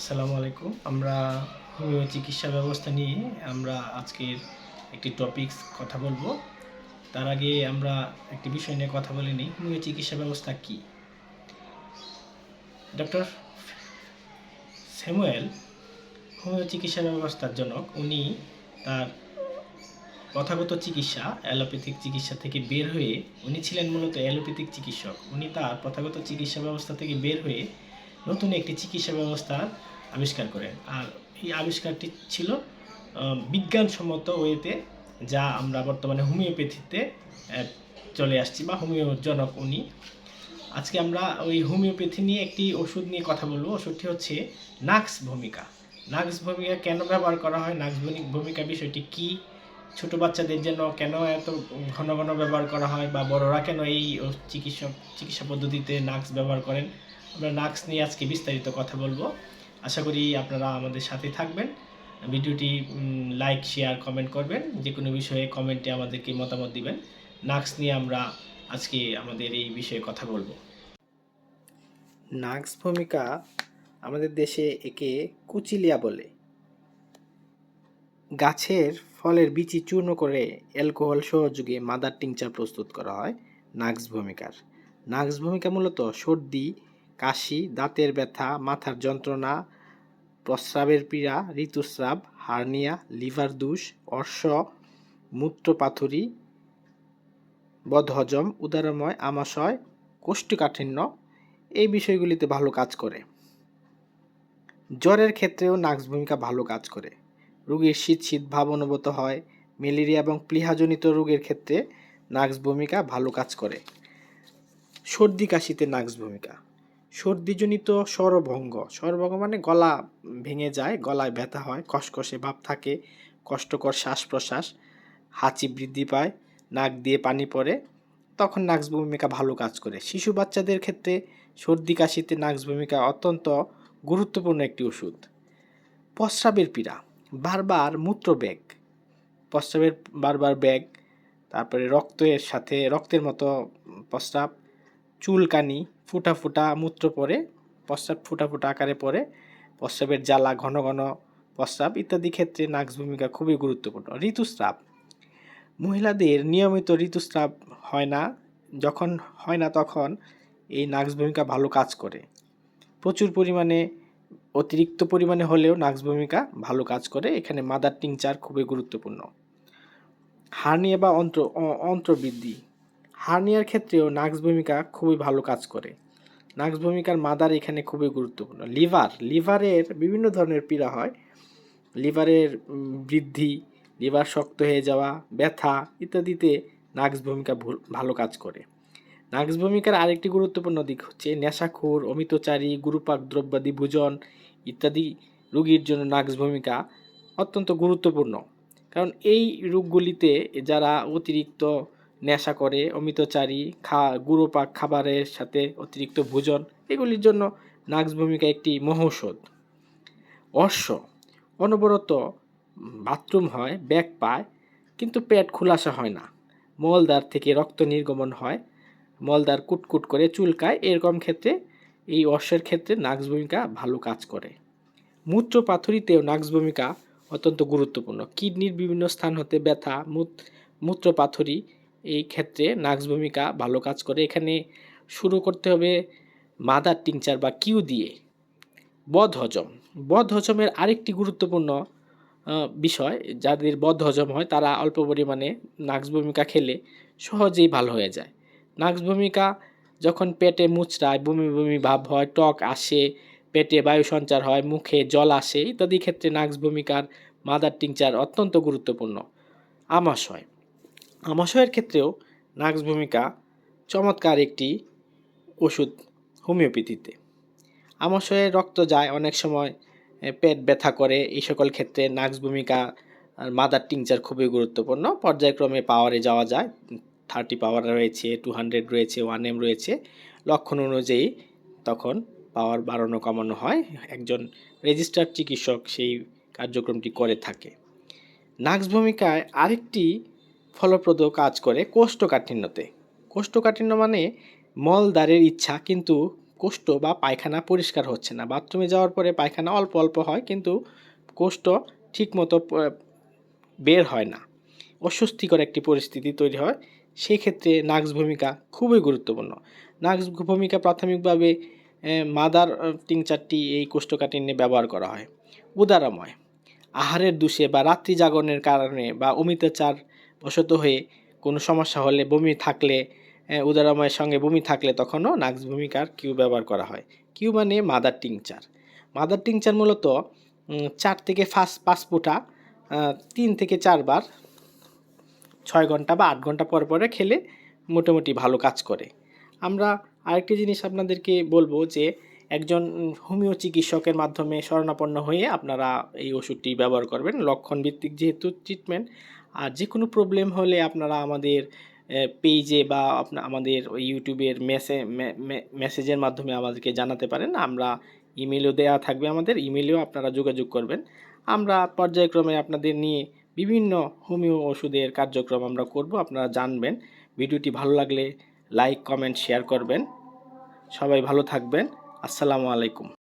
আসসালামু আলাইকুম। আমরা হোমিও চিকিৎসা ব্যবস্থা নিয়ে আমরা আজকের একটি টপিকস কথা বলব। তার আগে আমরা একটি বিষয় নিয়ে কথা বলে নিই। হোমিও চিকিৎসা ব্যবস্থা কি? ডক্টর স্যামুয়েল হোমিও চিকিৎসা ব্যবস্থার জনক। উনি তার প্রথাগত চিকিৎসা অ্যালোপ্যাথিক চিকিৎসা থেকে বের হয়ে উনি ছিলেন মূলত অ্যালোপ্যাথিক চিকিৎসক। উনি তার প্রথাগত চিকিৎসা ব্যবস্থা থেকে বের হয়ে নতুন একটি চিকিৎসা ব্যবস্থা আবিষ্কার করেন আর এই আবিষ্কারটি ছিল বিজ্ঞানসম্মত ওয়েতে, যা আমরা বর্তমানে হোমিওপ্যাথিতে চলে আসছি, বা হোমিও জনক উনি। আজকে আমরা ওই হোমিওপ্যাথি নিয়ে একটি ওষুধ নিয়ে কথা বলব। ওষুধটি হচ্ছে নাক্স ভূমিকা। নাক্স ভূমিকা কেন ব্যবহার করা হয়? নাক্স ভূমি- ভূমিকা বিষয়টি কি? ছোট বাচ্চাদের জন্য কেন এত ঘন ঘন ব্যবহার করা হয়? বা বড়রা কেন এই চিকিৎসক চিকিৎসা পদ্ধতিতে নাক্স ব্যবহার করেন? আমরা নাক্স নিয়ে আজকে বিস্তারিত কথা বলব। আশা করি আপনারা আমাদের সাথে থাকবেন। ভিডিওটি লাইক শেয়ার কমেন্ট করবেন। যে কোনো বিষয়ে কমেন্টে আমাদেরকে মতামত দিবেন। নাক্স নিয়ে আমরা আজকে আমাদের এই বিষয়ে কথা বলব। নাক্স ভূমিকা আমাদের দেশে একে কুচিলিয়া বলে। গাছের ফলের বিচি চূর্ণ করে অ্যালকোহল সহযোগে মাদার টিংচার প্রস্তুত করা হয় নাক্স ভূমিকার। নাক্স ভূমিকা মূলত সর্দি কাশি, দাঁতের ব্যথা, মাথার যন্ত্রণা, প্রস্রাবের পীড়া, ঋতুস্রাব, হার্নিয়া, লিভার দোষ, অর্শ, মূত্রপাথুরি, বদহজম, উদারময়, আমাশয়, কোষ্ঠকাঠিন্য এই বিষয়গুলিতে ভালো কাজ করে। জ্বরের ক্ষেত্রেও নাক্স ভূমিকা ভালো কাজ করে। রোগীর শীত শীত ভাব অনুভূত হয়, ম্যালেরিয়া এবং প্লিহাজনিত রোগের ক্ষেত্রে নাক্স ভূমিকা ভালো কাজ করে। সর্দি, কাশিতে নাক্স ভূমিকা। সর্দিজনিত স্বরভঙ্গ। স্বরভঙ্গ মানে গলা ভেঙে যায়, গলায় ব্যথা হয় কষকষে ভাব থাকে, কষ্টকর শ্বাস প্রশ্বাস হাঁচি বৃদ্ধি পায়, নাক দিয়ে পানি পড়ে। তখন নাক্স ভূমিকা ভালো কাজ করে। শিশু বাচ্চাদের ক্ষেত্রে সর্দি কাশিতে নাক্স ভূমিকা অত্যন্ত গুরুত্বপূর্ণ একটি ওষুধ। প্রস্রাবের পীড়া। বারবার মূত্রবেগ। প্রস্রাবের বারবার ব্যাগ, তারপরে রক্তের সাথে, রক্তের মতো প্রস্রাব চুলকানি, ফুটা ফুটা মূত্র পড়ে প্রস্রাব ফুটা ফুটা আকারে পড়ে প্রস্রাবের জ্বালা, ঘন ঘন প্রস্রাব ইত্যাদি ক্ষেত্রে নাক্স ভূমিকা খুবই গুরুত্বপূর্ণ। ঋতুস্রাব। মহিলাদের নিয়মিত ঋতুস্রাব হয় না, যখন হয় না তখন এই নাক্স ভূমিকা ভালো কাজ করে। প্রচুর পরিমাণে, অতিরিক্ত পরিমাণে হলেও নাক্স ভূমিকা ভালো কাজ করে, এখানে মাদার টিংচার খুবই গুরুত্বপূর্ণ। হার্নিয়া বা অন্ত্র অন্ত্রবৃদ্ধি। হার্নিয়ার ক্ষেত্রেও নাক্স ভূমিকা খুবই ভালো কাজ করে। নাক্স ভূমিকার মাদার এখানে খুবই গুরুত্বপূর্ণ। লিভার, লিভারের বিভিন্ন ধরনের পীড়া হয়। লিভারের বৃদ্ধি, লিভার শক্ত হয়ে যাওয়া, ব্যথা ইত্যাদিতে নাক্স ভূমিকা ভুল- কাজ করে। নাক্স ভূমিকার আরেকটি গুরুত্বপূর্ণ দিক হচ্ছে নেশাখোর, অমিতচারী, গুরুপাক দ্রব্যাদি ভোজন ইত্যাদি রোগীর জন্য নাক্স ভূমিকা অত্যন্ত গুরুত্বপূর্ণ। কারণ এই রোগগুলিতে যারা অতিরিক্ত নেশা করে, অমিতচারী, খা গুরুপাক খাবারের সাথে অতিরিক্ত ভোজন, এগুলির জন্য নাক্স ভূমিকা একটি মহৌষধ। অর্শ অনবরত বাথরুম হয়, ব্যাগ পায়, কিন্তু পেট খোলাসা হয় না। মলদ্বার থেকে রক্ত নির্গমন হয়, মলদ্বার কুটকুট করে চুলকায়, এরকম ক্ষেত্রে, এই অশ্বের ক্ষেত্রে নাক্স ভূমিকা ভালো কাজ করে। মূত্র পাথরিতেও নাক্স ভূমিকা অত্যন্ত গুরুত্বপূর্ণ। কিডনির বিভিন্ন স্থান হতে ব্যথা মূত্র পাথরি এই ক্ষেত্রে নাক্স ভূমিকা ভালো কাজ করে। এখানে শুরু করতে হবে মাদার টিংচার বা কিউ দিয়ে। বদ হজম বদ হজমের আরেকটি গুরুত্বপূর্ণ বিষয়, যাদের বদ হজম হয় তারা অল্প পরিমাণে নাক্স ভূমিকা খেলে সহজেই ভালো হয়ে যায়। নাক্স ভূমিকা যখন পেটে মুচড়ায়, বমি বমি ভাব হয়, টক আসে, পেটে বায়ু সঞ্চার হয়, মুখে জল আসে, ইত্যাদি ক্ষেত্রে নাক্স ভূমিকার মাদার টিংচার অত্যন্ত গুরুত্বপূর্ণ। আমাশয়। আমাশয়ের ক্ষেত্রেও নাক্স ভূমিকা চমৎকার একটি ওষুধ হোমিওপ্যাথিতে। আমাশয়ে রক্ত যায় অনেক সময় পেট ব্যথা করে, এই সকল ক্ষেত্রে নাক্স ভূমিকা মাদার টিংচার খুবই গুরুত্বপূর্ণ। পর্যায়ক্রমে পাওয়ারে যাওয়া যায়, থার্টি পাওয়ার রয়েছে, টু হান্ড্রেড রয়েছে, ওয়ান এম রয়েছে। লক্ষণ অনুযায়ী তখন পাওয়ার বাড়ানো কমানো হয়, একজন রেজিস্টার্ড চিকিৎসক সেই কার্যক্রমটি করে থাকে। নাক্স ভূমিকায় আরেকটি ফলপ্রদ কাজ করে কোষ্ঠকাঠিন্যতে। কোষ্ঠকাঠিন্য মানে মলদ্বারের ইচ্ছা, কিন্তু কোষ্ঠ বা পায়খানা পরিষ্কার হচ্ছে না। বাথরুমে যাওয়ার পরে পায়খানা অল্প অল্প হয়, কিন্তু কোষ্ঠ ঠিকমতো বের হয় না। অস্বস্তিকর একটি পরিস্থিতি তৈরি হয়। সেই ক্ষেত্রে নাক্স ভূমিকা খুবই গুরুত্বপূর্ণ। নাক্স ভূমিকা প্রাথমিকভাবে মাদার টিংচারটি এই কোষ্ঠকাঠিন্যে ব্যবহার করা হয়। উদারাময়, আহারের দোষে বা রাত্রি জাগরণের কারণে বা অমিতাচার বশত হয়ে কোনো সমস্যা হলে বমি থাকলে উদারাময়ের সঙ্গে বমি থাকলে তখনও নাক্স ভূমিকার কিউ ব্যবহার করা হয়। কিউ মানে মাদার টিংচার। মাদার টিংচার মূলত চার থেকে ফার্স্ট পাঁচ ফুটা তিন থেকে চারবার, ছয় ঘণ্টা বা আট ঘণ্টা পর পরে খেলে মোটামুটি ভালো কাজ করে। আমরা আরেকটি জিনিস আপনাদেরকে বলব যে, একজন হোমিও চিকিৎসকের মাধ্যমে শরণাপন্ন হয়ে আপনারা এই ওষুধটি ব্যবহার করবেন। লক্ষণ ভিত্তিক যেহেতু ট্রিটমেন্ট আর যে কোনো প্রবলেম হলে আপনারা আমাদের পেজে বা আপনা, আমাদের ওই ইউটিউবের মেসে মেসেজের মাধ্যমে আমাদেরকে জানাতে পারেন। আমরা ইমেলও দেওয়া থাকবে আমাদের। ইমেলেও আপনারা যোগাযোগ করবেন। আমরা পর্যায়ক্রমে আপনাদের নিয়ে বিভিন্ন হোমিও ওষুধের কার্যক্রম আমরা করব। আপনারা জানবেন। ভিডিওটি ভালো লাগলে লাইক কমেন্ট শেয়ার করবেন। সবাই ভালো থাকবেন। আসসালামু আলাইকুম।